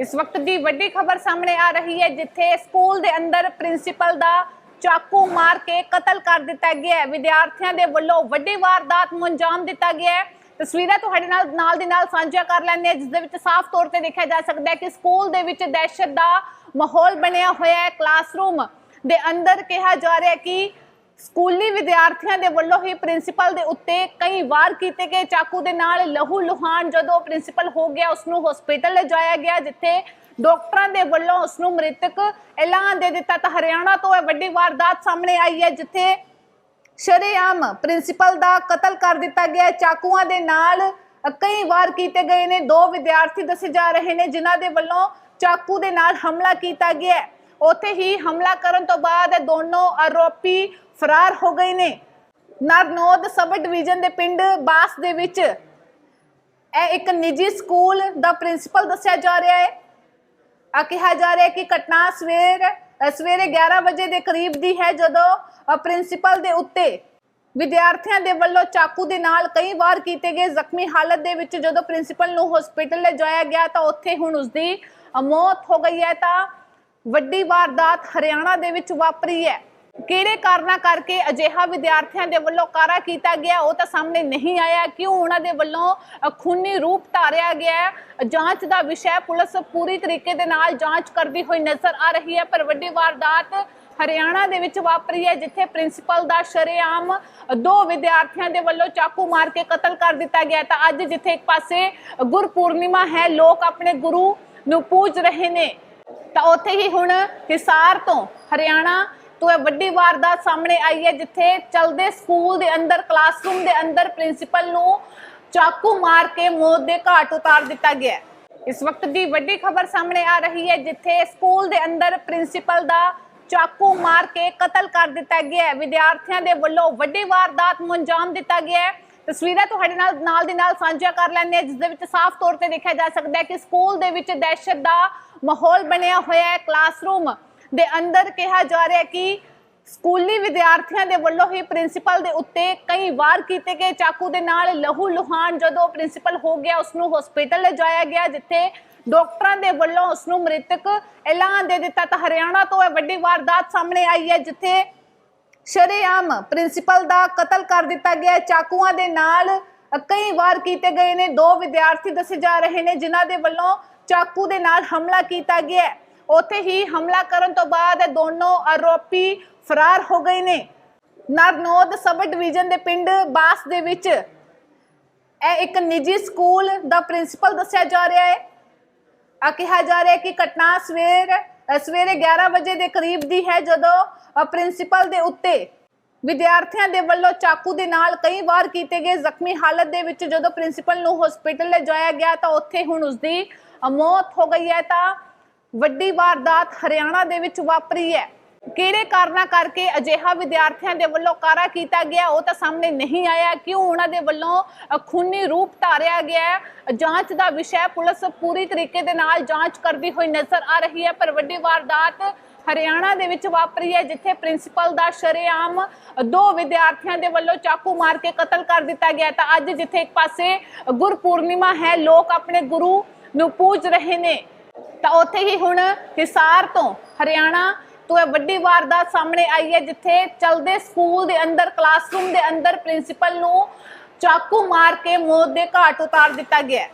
ਇਸ ਵਕਤ ਦੀ ਵੱਡੀ ਖਬਰ ਸਾਹਮਣੇ ਆ ਰਹੀ ਹੈ, ਜਿੱਥੇ ਸਕੂਲ ਦੇ ਅੰਦਰ ਪ੍ਰਿੰਸੀਪਲ ਦਾ ਚਾਕੂ ਮਾਰ ਕੇ ਕਤਲ ਕਰ ਦਿੱਤਾ ਗਿਆ ਹੈ। ਵਿਦਿਆਰਥੀਆਂ ਦੇ ਵੱਲੋਂ ਵੱਡੀ ਵਾਰਦਾਤ ਨੂੰ ਅੰਜਾਮ ਦਿੱਤਾ ਗਿਆ ਹੈ। ਤਸਵੀਰਾਂ ਤੁਹਾਡੇ ਨਾਲ ਨਾਲ ਦੀ ਨਾਲ ਸਾਂਝਾ ਕਰ ਲੈਂਦੇ ਹਾਂ, ਜਿਸ ਦੇ ਵਿੱਚ ਸਾਫ਼ ਤੌਰ ਤੇ ਦੇਖਿਆ ਜਾ ਸਕਦਾ ਹੈ ਕਿ ਸਕੂਲ ਦੇ ਵਿੱਚ ਦਹਿਸ਼ਤ ਦਾ ਮਾਹੌਲ ਬਣਿਆ ਹੋਇਆ ਹੈ। ਕਲਾਸਰੂਮ ਦੇ ਅੰਦਰ ਕਿਹਾ ਜਾ ਰਿਹਾ ਹੈ ਕਿ ਸਕੂਲੀ ਵਿਦਿਆਰਥੀਆਂ ਦੇ ਵੱਲੋਂ ਹੀ ਪ੍ਰਿੰਸੀਪਲ ਦੇ ਉੱਤੇ ਕਈ ਵਾਰ ਕੀਤੇ ਗਏ ਚਾਕੂ ਦੇ ਨਾਲ ਲਹੂ ਲੁਹਾਨ ਜਦੋਂ ਪ੍ਰਿੰਸੀਪਲ ਹੋ ਗਿਆ ਉਸ ਨੂੰ ਹਸਪੀਟਲ ਲਿਜਾਇਆ ਗਿਆ, ਜਿੱਥੇ ਡਾਕਟਰਾਂ ਦੇ ਵੱਲੋਂ ਉਸ ਨੂੰ ਮ੍ਰਿਤਕ ਐਲਾਨ ਦੇ ਦਿੱਤਾ। ਤਾਂ ਹਰਿਆਣਾ ਤੋਂ ਇਹ ਵੱਡੀ ਵਾਰਦਾਤ ਸਾਹਮਣੇ ਆਈ ਹੈ, ਜਿੱਥੇ ਸ਼ਰੇਆਮ ਪ੍ਰਿੰਸੀਪਲ ਦਾ ਕਤਲ ਕਰ ਦਿੱਤਾ ਗਿਆ ਚਾਕੂਆਂ ਦੇ ਨਾਲ ਕਈ ਵਾਰ ਕੀਤੇ ਗਏ ਨੇ, ਦੋ ਵਿਦਿਆਰਥੀ ਦੱਸੇ ਜਾ ਰਹੇ ਨੇ, ਜਿਨ੍ਹਾਂ ਦੇ ਵੱਲੋਂ ਚਾਕੂ ਦੇ ਨਾਲ ਹਮਲਾ ਕੀਤਾ ਗਿਆ ਉੱਥੇ ਹੀ ਹਮਲਾ ਕਰਨ ਤੋਂ ਬਾਅਦ ਇਹ ਦੋਨੋਂ ਆਰੋਪੀ ਫਰਾਰ ਹੋ ਗਏ ਨੇ। ਨਰਨੋਦ ਸਬ ਡਿਵੀਜ਼ਨ ਦੇ ਪਿੰਡ ਬਾਸ ਦੇ ਵਿੱਚ ਇਹ ਇੱਕ ਨਿੱਜੀ ਸਕੂਲ ਦਾ ਪ੍ਰਿੰਸੀਪਲ ਦੱਸਿਆ ਜਾ ਰਿਹਾ ਹੈ। ਆ ਕਿਹਾ ਜਾ ਰਿਹਾ ਹੈ ਕਿ ਘਟਨਾ ਸਵੇਰ ਸਵੇਰੇ 11 ਵਜੇ ਦੇ ਕਰੀਬ ਦੀ ਹੈ, ਜਦੋਂ ਪ੍ਰਿੰਸੀਪਲ ਦੇ ਉੱਤੇ ਵਿਦਿਆਰਥੀਆਂ ਦੇ ਵੱਲੋਂ ਚਾਕੂ ਦੇ ਨਾਲ ਕਈ ਵਾਰ ਕੀਤੇ ਗਏ ਜ਼ਖਮੀ ਹਾਲਤ ਦੇ ਵਿੱਚ ਜਦੋਂ ਪ੍ਰਿੰਸੀਪਲ ਨੂੰ ਹਸਪੀਟਲ ਲਿਜਾਇਆ ਗਿਆ, ਤਾਂ ਉੱਥੇ ਹੁਣ ਉਸਦੀ ਮੌਤ ਹੋ ਗਈ ਹੈ। ਤਾਂ ਵੱਡੀ ਵਾਰਦਾਤ ਹਰਿਆਣਾ ਦੇ ਵਿੱਚ ਵਾਪਰੀ ਹੈ। ਕਿਹੜੇ ਕਾਰਨਾਂ ਕਰਕੇ ਅਜਿਹਾ ਵਿਦਿਆਰਥੀਆਂ ਦੇ ਵੱਲੋਂ ਕਾਰਾ ਕੀਤਾ ਗਿਆ, ਉਹ ਤਾਂ ਸਾਹਮਣੇ ਨਹੀਂ ਆਇਆ। ਕਿਉਂ ਉਹਨਾਂ ਦੇ ਵੱਲੋਂ ਖੂਨੀ ਰੂਪ ਧਾਰਿਆ ਗਿਆ ਜਾਂਚ ਦਾ ਵਿਸ਼ਾ ਪੁਲਿਸ ਪੂਰੀ ਤਰੀਕੇ ਦੇ ਨਾਲ ਜਾਂਚ ਕਰਦੀ ਹੋਈ ਨਜ਼ਰ ਆ ਰਹੀ ਹੈ, ਪਰ ਵੱਡੀ ਵਾਰਦਾਤ ਹਰਿਆਣਾ ਦੇ ਵਿੱਚ ਵਾਪਰੀ ਹੈ, ਜਿੱਥੇ ਪ੍ਰਿੰਸੀਪਲ ਦਾ ਸ਼ਰੇਆਮ ਦੋ ਵਿਦਿਆਰਥੀਆਂ ਦੇ ਵੱਲੋਂ ਚਾਕੂ ਮਾਰ ਕੇ ਕਤਲ ਕਰ ਦਿੱਤਾ ਗਿਆ ਤਾਂ ਅੱਜ ਜਿੱਥੇ ਇੱਕ ਪਾਸੇ ਗੁਰਪੂਰਨਿਮਾ ਹੈ, ਲੋਕ ਆਪਣੇ ਗੁਰੂ ਨੂੰ ਪੂਜ ਰਹੇ ਨੇ। ਤਾਂ ਉੱਥੇ ਹੀ ਹੁਣ ਹਿਸਾਰ ਤੋਂ ਹਰਿਆਣਾ ਤੋਂ ਇਹ ਵੱਡੀ ਵਾਰਦਾਤ ਸਾਹਮਣੇ ਆਈ ਹੈ, ਜਿੱਥੇ ਚਲਦੇ ਸਕੂਲ ਦੇ ਅੰਦਰ ਕਲਾਸਰੂਮ ਦੇ ਅੰਦਰ ਪ੍ਰਿੰਸੀਪਲ ਨੂੰ ਚਾਕੂ ਮਾਰ ਕੇ ਮੌਤ ਦੇ ਘਾਟ ਉਤਾਰ ਦਿੱਤਾ ਗਿਆ ਹੈ। ਇਸ ਵਕਤ ਦੀ ਵੱਡੀ ਖਬਰ ਸਾਹਮਣੇ ਆ ਰਹੀ ਹੈ, ਜਿੱਥੇ ਸਕੂਲ ਦੇ ਅੰਦਰ ਪ੍ਰਿੰਸੀਪਲ ਦਾ ਚਾਕੂ ਮਾਰ ਕੇ ਕਤਲ ਕਰ ਦਿੱਤਾ ਗਿਆ ਹੈ। ਵਿਦਿਆਰਥੀਆਂ ਦੇ ਵੱਲੋਂ ਵੱਡੀ ਵਾਰਦਾਤ ਨੂੰ ਅੰਜਾਮ ਦਿੱਤਾ ਗਿਆ ਹੈ। ਤਸਵੀਰਾਂ ਤੁਹਾਡੇ ਨਾਲ ਨਾਲ ਦੀ ਨਾਲ ਸਾਂਝਾ ਕਰ ਲੈਂਦੇ ਹਾਂ, ਜਿਸ ਦੇ ਵਿੱਚ ਸਾਫ਼ ਤੌਰ ਤੇ ਦੇਖਿਆ ਜਾ ਸਕਦਾ ਹੈ ਕਿ ਸਕੂਲ ਦੇ ਵਿੱਚ ਦਹਿਸ਼ਤ ਦਾ ਮਾਹੌਲ ਬਣਿਆ ਹੋਇਆ ਹੈ। ਕਲਾਸਰੂਮ ਦੇ ਅੰਦਰ ਕਿਹਾ ਜਾ ਰਿਹਾ ਕਿ ਸਕੂਲੀ ਵਿਦਿਆਰਥੀਆਂ ਦੇ ਵੱਲੋਂ ਹੀ ਪ੍ਰਿੰਸੀਪਲ ਦੇ ਉੱਤੇ ਕਈ ਵਾਰ ਕੀਤੇ ਗਏ ਚਾਕੂ ਦੇ ਨਾਲ ਲਹੂ ਲੁਹਾਨ ਜਦੋਂ ਪ੍ਰਿੰਸੀਪਲ ਹੋ ਗਿਆ ਉਸ ਨੂੰ ਹਸਪੀਟਲ ਲਿਜਾਇਆ ਗਿਆ, ਜਿੱਥੇ ਡਾਕਟਰਾਂ ਦੇ ਵੱਲੋਂ ਉਸ ਨੂੰ ਮ੍ਰਿਤਕ ਐਲਾਨ ਦੇ ਦਿੱਤਾ। ਤਾਂ ਹਰਿਆਣਾ ਤੋਂ ਇਹ ਵੱਡੀ ਵਾਰਦਾਤ ਸਾਹਮਣੇ ਆਈ ਹੈ, ਜਿੱਥੇ ਸ਼ਰੇਆਮ ਪ੍ਰਿੰਸੀਪਲ ਦਾ ਕਤਲ ਕਰ ਦਿੱਤਾ ਗਿਆ ਚਾਕੂਆਂ ਦੇ ਨਾਲ ਕਈ ਵਾਰ ਕੀਤੇ ਗਏ ਨੇ, ਦੋ ਵਿਦਿਆਰਥੀ ਦੱਸੇ ਜਾ ਰਹੇ ਨੇ, ਜਿਨ੍ਹਾਂ ਦੇ ਵੱਲੋਂ ਚਾਕੂ ਦੇ ਨਾਲ ਹਮਲਾ ਕੀਤਾ ਗਿਆ ਉੱਥੇ ਹੀ ਹਮਲਾ ਕਰਨ ਤੋਂ ਬਾਅਦ ਇਹ ਦੋਨੋਂ ਆਰੋਪੀ ਫਰਾਰ ਹੋ ਗਏ ਨੇ। ਨਰਨੋਦ ਸਬ ਡਿਵੀਜ਼ਨ ਦੇ ਪਿੰਡ ਬਾਸ ਦੇ ਵਿੱਚ ਇਹ ਇੱਕ ਨਿੱਜੀ ਸਕੂਲ ਦਾ ਪ੍ਰਿੰਸੀਪਲ ਦੱਸਿਆ ਜਾ ਰਿਹਾ ਹੈ। ਆ ਕਿਹਾ ਜਾ ਰਿਹਾ ਹੈ ਕਿ ਘਟਨਾ ਸਵੇਰ, ਸਵੇਰੇ 11 ਵਜੇ ਦੇ ਕਰੀਬ ਦੀ ਹੈ ਜਦੋਂ ਪ੍ਰਿੰਸੀਪਲ ਦੇ ਉੱਤੇ ਵਿਦਿਆਰਥੀਆਂ ਦੇ ਵੱਲੋਂ ਚਾਕੂ ਦੇ ਨਾਲ ਕਈ ਵਾਰ ਕੀਤੇ ਗਏ ਜ਼ਖਮੀ ਹਾਲਤ ਦੇ ਵਿੱਚ ਜਦੋਂ ਪ੍ਰਿੰਸੀਪਲ ਨੂੰ ਹਸਪੀਟਲ ਲਿਜਾਇਆ ਗਿਆ ਤਾਂ ਉੱਥੇ ਹੁਣ ਉਸਦੀ ਮੌਤ ਹੋ ਗਈ ਹੈ ਤਾਂ ਵੱਡੀ ਵਾਰਦਾਤ ਹਰਿਆਣਾ ਦੇ ਵਿੱਚ ਵਾਪਰੀ ਹੈ। ਕਿਹੜੇ ਕਾਰਨਾਂ ਕਰਕੇ ਅਜਿਹਾ ਵਿਦਿਆਰਥੀਆਂ ਦੇ ਵੱਲੋਂ ਕਾਰਾ ਕੀਤਾ ਗਿਆ, ਉਹ ਤਾਂ ਸਾਹਮਣੇ ਨਹੀਂ ਆਇਆ। ਕਿਉਂ ਉਹਨਾਂ ਦੇ ਵੱਲੋਂ ਖੂਨੀ ਰੂਪ ਧਾਰਿਆ ਗਿਆ ਜਾਂਚ ਦਾ ਵਿਸ਼ਾ ਪੁਲਿਸ ਪੂਰੀ ਤਰੀਕੇ ਦੇ ਨਾਲ ਜਾਂਚ ਕਰਦੀ ਹੋਈ ਨਜ਼ਰ ਆ ਰਹੀ ਹੈ, ਪਰ ਵੱਡੀ ਵਾਰਦਾਤ ਹਰਿਆਣਾ ਦੇ ਵਿੱਚ ਵਾਪਰੀ ਹੈ, ਜਿੱਥੇ ਪ੍ਰਿੰਸੀਪਲ ਦਾ ਸ਼ਰੇਆਮ ਦੋ ਵਿਦਿਆਰਥੀਆਂ ਦੇ ਵੱਲੋਂ ਚਾਕੂ ਮਾਰ ਕੇ ਕਤਲ ਕਰ ਦਿੱਤਾ ਗਿਆ ਤਾਂ ਅੱਜ ਜਿੱਥੇ ਇੱਕ ਪਾਸੇ ਗੁਰਪੂਰਨਿਮਾ ਹੈ, ਲੋਕ ਆਪਣੇ ਗੁਰੂ ਨੂੰ ਪੂਜ ਰਹੇ ਨੇ। ਤਾਂ ਉੱਥੇ ਹੀ ਹੁਣ ਹਿਸਾਰ ਤੋਂ ਹਰਿਆਣਾ ਤੋਂ ਇਹ ਵੱਡੀ ਵਾਰਦਾਤ ਸਾਹਮਣੇ ਆਈ ਹੈ, ਜਿੱਥੇ ਚਲਦੇ ਸਕੂਲ ਦੇ ਅੰਦਰ ਕਲਾਸਰੂਮ ਦੇ ਅੰਦਰ ਪ੍ਰਿੰਸੀਪਲ ਨੂੰ ਚਾਕੂ ਮਾਰ ਕੇ ਮੌਤ ਦੇ ਘਾਟ ਉਤਾਰ ਦਿੱਤਾ ਗਿਆ ਹੈ।